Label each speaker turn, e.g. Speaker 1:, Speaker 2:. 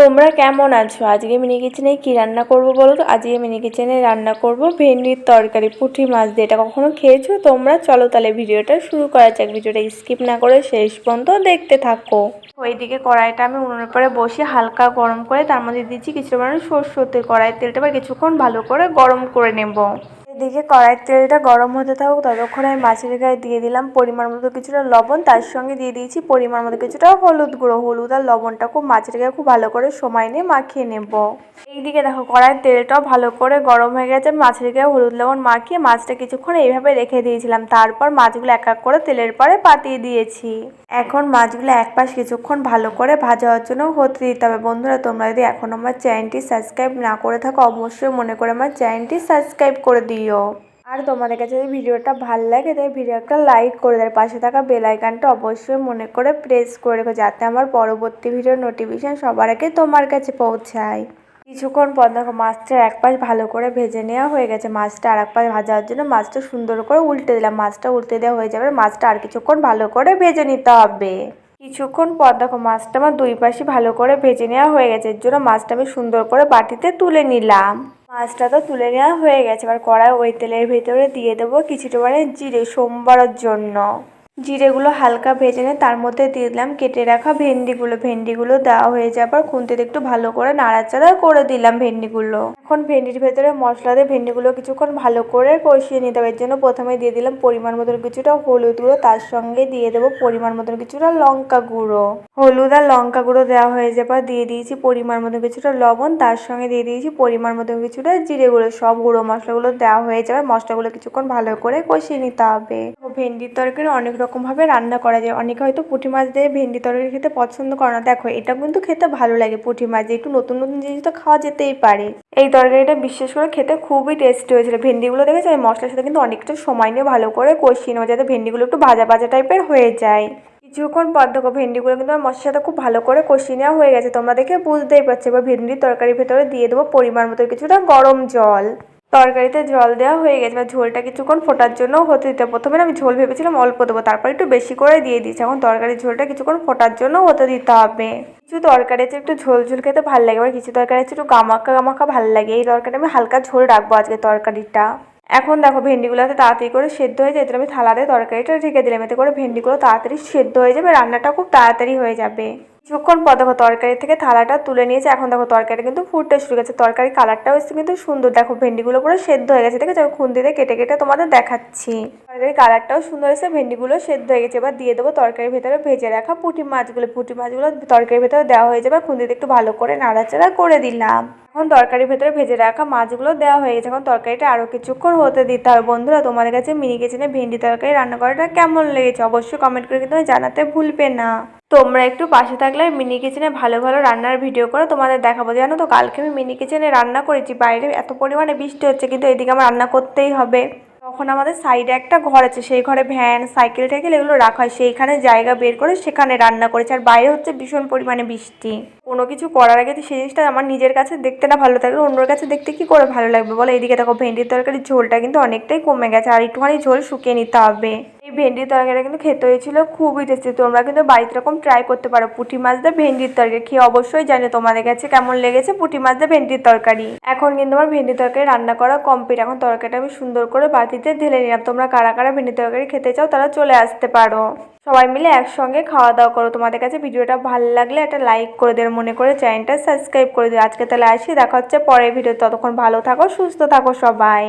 Speaker 1: তোমরা কেমন আছো? আজকে মিনি কিচেনে কি রান্না করব বলো তো? আজকে মিনি কিচেনে রান্না করব ভেন্ডির তরকারি, পুঁটি মাছ দিয়ে। এটা কখনো খেয়েছো তোমরা? চলো তাহলে ভিডিওটা শুরু করা যাক। ভিডিওটা স্কিপ না করে শেষ পর্যন্ত দেখতে থাকো। ওইদিকে কড়াইটা আমি উনুনের পরে বসে হালকা গরম করে তার মধ্যে দিচ্ছি কিছু পরিমাণে সরষের তেল। কড়াইয়ের তেলটা এবার কিছুক্ষণ ভালো করে গরম করে নেব। এদিকে কড়াইয়ের তেলটা গরম হতে থাকুক, ততক্ষণ আমি মাছের গায়ে দিয়ে দিলাম পরিমাণ মতো কিছুটা লবণ। তার সঙ্গে দিয়ে দিয়েছি পরিমাণ মতো কিছুটা হলুদ গুঁড়ো। হলুদ আর লবণটা খুব মাছের গায়ে খুব ভালো করে সময় নিয়ে মাখিয়ে নেব। এইদিকে দেখো, কড়াইয়ের তেলটাও ভালো করে গরম হয়ে গেছে। মাছের গায়ে হলুদ লবণ মাখিয়ে মাছটা কিছুক্ষণ এইভাবে রেখে দিয়েছিলাম। তারপর মাছগুলো এক এক করে তেলের পরে পাতিয়ে দিয়েছি। এখন মাছগুলো এক পাশ কিছুক্ষণ ভালো করে ভাজা হওয়ার জন্য হতে দিতে হবে। বন্ধুরা, তোমরা যদি এখন আমার চ্যানেলটি সাবস্ক্রাইব না করে থাকো, অবশ্যই মনে করে আমার চ্যানেলটি সাবস্ক্রাইব করে দিও আর তোমাদের কাছে যদি ভিডিওটা ভালো লাগে, তাই ভিডিওটা লাইক করে দেয় পাশে থাকা বেল আইকনটা অবশ্যই মনে করে প্রেস করে রেখো, যাতে আমার পরবর্তী ভিডিওর নোটিফিকেশন সবার আগে তোমার কাছে পৌঁছায়। কিছুক্ষণ পর দেখো মাছটা এক পাশ ভালো করে ভেজে নেওয়া হয়ে গেছে। মাছটা আর এক পাশ ভাজার জন্য মাছটা সুন্দর করে উল্টে দিলাম। মাছটা উল্টে দেওয়া হয়ে যাবে, মাছটা আর কিছুক্ষণ ভালো করে ভেজে নিতে হবে। কিছুক্ষণ পর দেখো মাছটা আমার দুই পাশে ভালো করে ভেজে নেওয়া হয়ে গেছে। এর জন্য মাছটা আমি সুন্দর করে বাটিতে তুলে নিলাম। মাছটা তো তুলে নেওয়া হয়ে গেছে। এবার কড়াই ওই তেলের ভেতরে দিয়ে দেবো কিছুটা মানে জিরে সোমবারের জন্য। জিরেগুলো হালকা ভেজে নিয়ে তার মধ্যে দিয়ে দিলাম কেটে রাখা ভেন্ডিগুলো। ভেন্ডিগুলো দেওয়া হয়ে যাবার খুন্তিতে একটু ভালো করে নাড়াচাড়া করে দিলাম ভেন্ডিগুলো। এখন ভেন্ডির ভেতরে মশলা দিয়ে ভেন্ডিগুলো কিছুক্ষণ ভালো করে কষিয়ে নিতে হবে। এর জন্য প্রথমে দিয়ে দিলাম পরিমাণ মতন কিছুটা হলুদ গুঁড়ো, তার সঙ্গে দিয়ে দেবো পরিমাণ মতন কিছুটা লঙ্কা গুঁড়ো। হলুদ আর লঙ্কা গুঁড়ো দেওয়া হয়ে যাবার দিয়ে দিয়েছি পরিমাণ মতন কিছুটা লবণ, তার সঙ্গে দিয়ে দিয়েছি পরিমাণ মতন কিছুটা জিরে গুঁড়ো। সব গুঁড়ো মশলাগুলো দেওয়া হয়ে যাবে মশলাগুলো কিছুক্ষণ ভালো করে কষিয়ে নিতে হবে। ভেন্ডির তরকারি অনেক রকমভাবে রান্না করা যায়। অনেকে হয়তো পুঁটি মাছ দিয়ে ভেন্ডি তরকারি খেতে পছন্দ করে না। দেখো, এটা কিন্তু খেতে ভালো লাগে পুঁটি মাছ একটু নতুন নতুন জিনিস তো খাওয়া যেতেই পারে। এই তরকারিটা বিশেষ করে খেতে খুবই টেস্টি হয়েছিল। ভেন্ডিগুলো দেখেছি? আমি মশলার সাথে কিন্তু অনেকটা সময় নিয়ে ভালো করে কষিয়ে নেব যাতে ভেন্ডিগুলো একটু ভাজা ভাজা টাইপের হয়ে যায়। কিছুক্ষণ পর দেখো ভেন্ডিগুলো কিন্তু আমার মশলার সাথে খুব ভালো করে কষিয়ে নেওয়া হয়ে গেছে। তোমরা দেখে বুঝতেই পারছ। এবার ভেন্ডির তরকারির ভেতরে দিয়ে দেবো পরিমাণ মতো কিছুটা গরম জল। তরকারিতে জল দেওয়া হয়ে গেছে, এবার ঝোলটা কিছুক্ষণ ফোটার জন্য হতে দিতে প্রথমে আমি ঝোল ভেবেছিলাম অল্প দেবো, তারপর একটু বেশি করে দিয়ে দিয়েছি। এখন তরকারির ঝোলটা কিছুক্ষণ ফোটার জন্য হতে দিতে হবে। কিছু তরকারি আছে, একটু ঝোল ঝোল খেতে ভালো লাগে এবার কিছু তরকারি আছে, একটু গামাকা গামাকা ভালো লাগে। এই তরকারি আমি হালকা ঝোল রাখব আজকে তরকারিটা। এখন দেখো ভেন্ডিগুলোতে তাড়াতাড়ি করে সেদ্ধ হয়ে যায় আমি থালাতে তরকারিটা ঢেকে দিলাম, এতে করে ভেন্ডিগুলো তাড়াতাড়ি সেদ্ধ হয়ে যাবে, রান্নাটা খুব তাড়াতাড়ি হয়ে যাবে। কিছুক্ষণ পর দেখো, তরকারি থেকে থালাটা তুলে নিয়েছে। এখন দেখো তরকারি কিন্তু ফুটতে শুরু গেছে তরকারি কালারটাও এসে কিন্তু সুন্দর। দেখো ভেন্ডিগুলো পুরো সেদ্ধ হয়ে গেছে। দেখেছ? আমি খুন্তিতে কেটে কেটে তোমাদের দেখাচ্ছি। তরকারি কালারটাও সুন্দর এসে ভেন্ডিগুলো সেদ্ধ হয়ে গেছে। এবার দিয়ে দেবো তরকারির ভেতরে ভেজে রাখা পুঁটি মাছগুলো। পুঁটি মাছগুলো তরকারির ভেতরে দেওয়া হয়ে যাবে। খুন্তিতে একটু ভালো করে নাড়াচাড়া করে দিলাম। এখন তরকারির ভেতরে ভেজে রাখা মাছগুলো দেওয়া হয়ে গেছে। এখন তরকারিটা আরও কিছুক্ষণ হতে দিতে হবে। বন্ধুরা, তোমাদের কাছে মিনি কিচেনে ভেন্ডি তরকারি রান্না করাটা কেমন লেগেছে? অবশ্যই কমেন্ট করে কিন্তু জানাতে ভুলবে না। তোমরা একটু পাশে থাকলে মিনি কিচেনে ভালো ভালো রান্নার ভিডিও করে তোমাদের দেখাবো। জানো তো, কালকে আমি মিনি কিচেনে রান্না করেছি, বাইরে এত পরিমাণে বৃষ্টি হচ্ছে, কিন্তু এদিকে আমার রান্না করতেই হবে। তখন আমাদের সাইডে একটা ঘর আছে, সেই ঘরে ভ্যান সাইকেল টাইকেল এগুলো রাখা হয়। সেইখানে জায়গা বের করে সেখানে রান্না করেছে। আর বাইরে হচ্ছে ভীষণ পরিমাণে বৃষ্টি। কোনো কিছু করার আগে তো সেই জিনিসটা আমার নিজের কাছে দেখতে না ভালো থাকলে অন্যর কাছে দেখতে কি করে ভালো লাগবে? বলো এইদিকে দেখো, ভেন্ডির তরকারির ঝোলটা কিন্তু অনেকটাই কমে গেছে। আর একটুখানি ঝোল শুকিয়ে নিতে হবে। ভেন্ডির তরকারিটা কিন্তু খেতে হয়েছিল, খুবই টেস্টি তোমরা কিন্তু বাড়িতে এরকম ট্রাই করতে পারো। পুঁটি মাছ দিয়ে ভেন্ডির তরকারি খেয়ে অবশ্যই জানি তোমাদের কাছে কেমন লেগেছে পুঁটি মাছ দিয়ে ভেন্ডির তরকারি। এখন কিন্তু আমার ভেন্ডির তরকারি রান্না করা কমপ্লিট এখন তরকারিটা আমি সুন্দর করে বাটিতে ঢেলে নিলাম। তোমরা কারা কারা ভেন্ডির তরকারি খেতে চাও তারা চলে আসতে পারো। সবাই মিলে একসঙ্গে খাওয়া দাওয়া করো। তোমাদের কাছে ভিডিওটা ভালো লাগলে একটা লাইক করে দেবে মনে করে চ্যানেলটা সাবস্ক্রাইব করে দিও। আজকে তাহলে আসি, দেখা হচ্ছে পরের ভিডিও ততক্ষণ ভালো থাকো, সুস্থ থাকো সবাই।